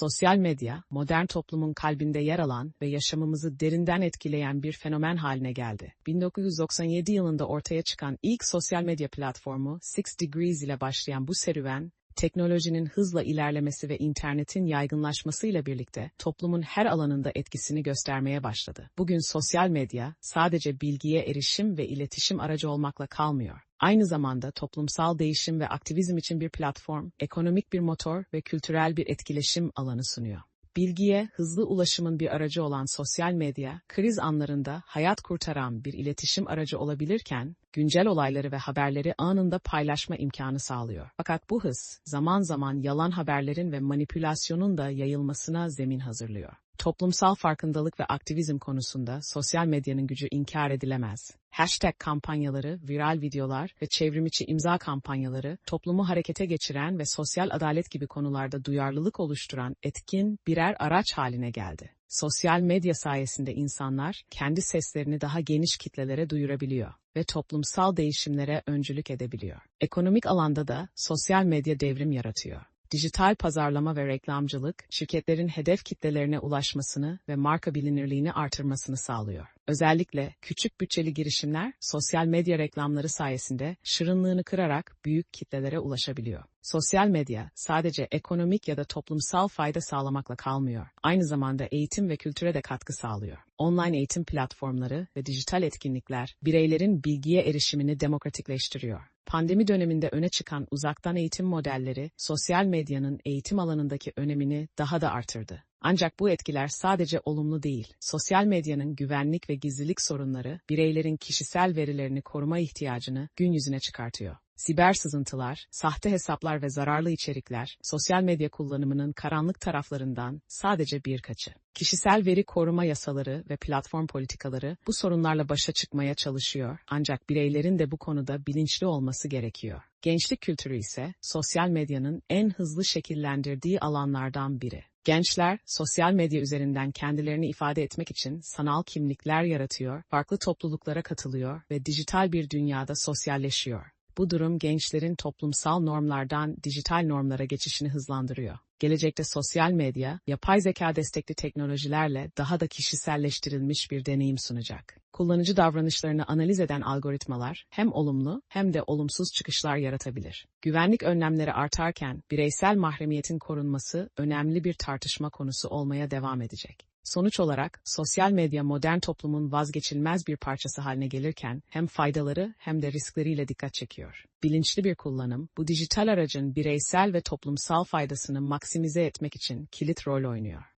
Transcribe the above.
Sosyal medya, modern toplumun kalbinde yer alan ve yaşamımızı derinden etkileyen bir fenomen haline geldi. 1997 yılında ortaya çıkan ilk sosyal medya platformu Six Degrees ile başlayan bu serüven, teknolojinin hızla ilerlemesi ve internetin yaygınlaşmasıyla birlikte toplumun her alanında etkisini göstermeye başladı. Bugün sosyal medya sadece bilgiye erişim ve iletişim aracı olmakla kalmıyor. Aynı zamanda toplumsal değişim ve aktivizm için bir platform, ekonomik bir motor ve kültürel bir etkileşim alanı sunuyor. Bilgiye hızlı ulaşımın bir aracı olan sosyal medya, kriz anlarında hayat kurtaran bir iletişim aracı olabilirken, güncel olayları ve haberleri anında paylaşma imkanı sağlıyor. Fakat bu hız, zaman zaman yalan haberlerin ve manipülasyonun da yayılmasına zemin hazırlıyor. Toplumsal farkındalık ve aktivizm konusunda sosyal medyanın gücü inkar edilemez. Hashtag kampanyaları, viral videolar ve çevrimiçi imza kampanyaları toplumu harekete geçiren ve sosyal adalet gibi konularda duyarlılık oluşturan etkin birer araç haline geldi. Sosyal medya sayesinde insanlar kendi seslerini daha geniş kitlelere duyurabiliyor ve toplumsal değişimlere öncülük edebiliyor. Ekonomik alanda da sosyal medya devrim yaratıyor dijital pazarlama ve reklamcılık, şirketlerin hedef kitlelerine ulaşmasını ve marka bilinirliğini artırmasını sağlıyor. Özellikle küçük bütçeli girişimler sosyal medya reklamları sayesinde şırınlığını kırarak büyük kitlelere ulaşabiliyor. Sosyal medya sadece ekonomik ya da toplumsal fayda sağlamakla kalmıyor. Aynı zamanda eğitim ve kültüre de katkı sağlıyor. Online eğitim platformları ve dijital etkinlikler bireylerin bilgiye erişimini demokratikleştiriyor. Pandemi döneminde öne çıkan uzaktan eğitim modelleri sosyal medyanın eğitim alanındaki önemini daha da artırdı. Ancak bu etkiler sadece olumlu değil. Sosyal medyanın güvenlik ve gizlilik sorunları bireylerin kişisel verilerini koruma ihtiyacını gün yüzüne çıkartıyor. Siber sızıntılar, sahte hesaplar ve zararlı içerikler, sosyal medya kullanımının karanlık taraflarından sadece birkaçı. Kişisel veri koruma yasaları ve platform politikaları bu sorunlarla başa çıkmaya çalışıyor ancak bireylerin de bu konuda bilinçli olması gerekiyor. Gençlik kültürü ise sosyal medyanın en hızlı şekillendirdiği alanlardan biri. Gençler, sosyal medya üzerinden kendilerini ifade etmek için sanal kimlikler yaratıyor, farklı topluluklara katılıyor ve dijital bir dünyada sosyalleşiyor. Bu durum gençlerin toplumsal normlardan dijital normlara geçişini hızlandırıyor. Gelecekte sosyal medya, yapay zeka destekli teknolojilerle daha da kişiselleştirilmiş bir deneyim sunacak. Kullanıcı davranışlarını analiz eden algoritmalar hem olumlu hem de olumsuz çıkışlar yaratabilir. Güvenlik önlemleri artarken bireysel mahremiyetin korunması önemli bir tartışma konusu olmaya devam edecek. Sonuç olarak sosyal medya modern toplumun vazgeçilmez bir parçası haline gelirken hem faydaları hem de riskleriyle dikkat çekiyor. Bilinçli bir kullanım bu dijital aracın bireysel ve toplumsal faydasını maksimize etmek için kilit rol oynuyor.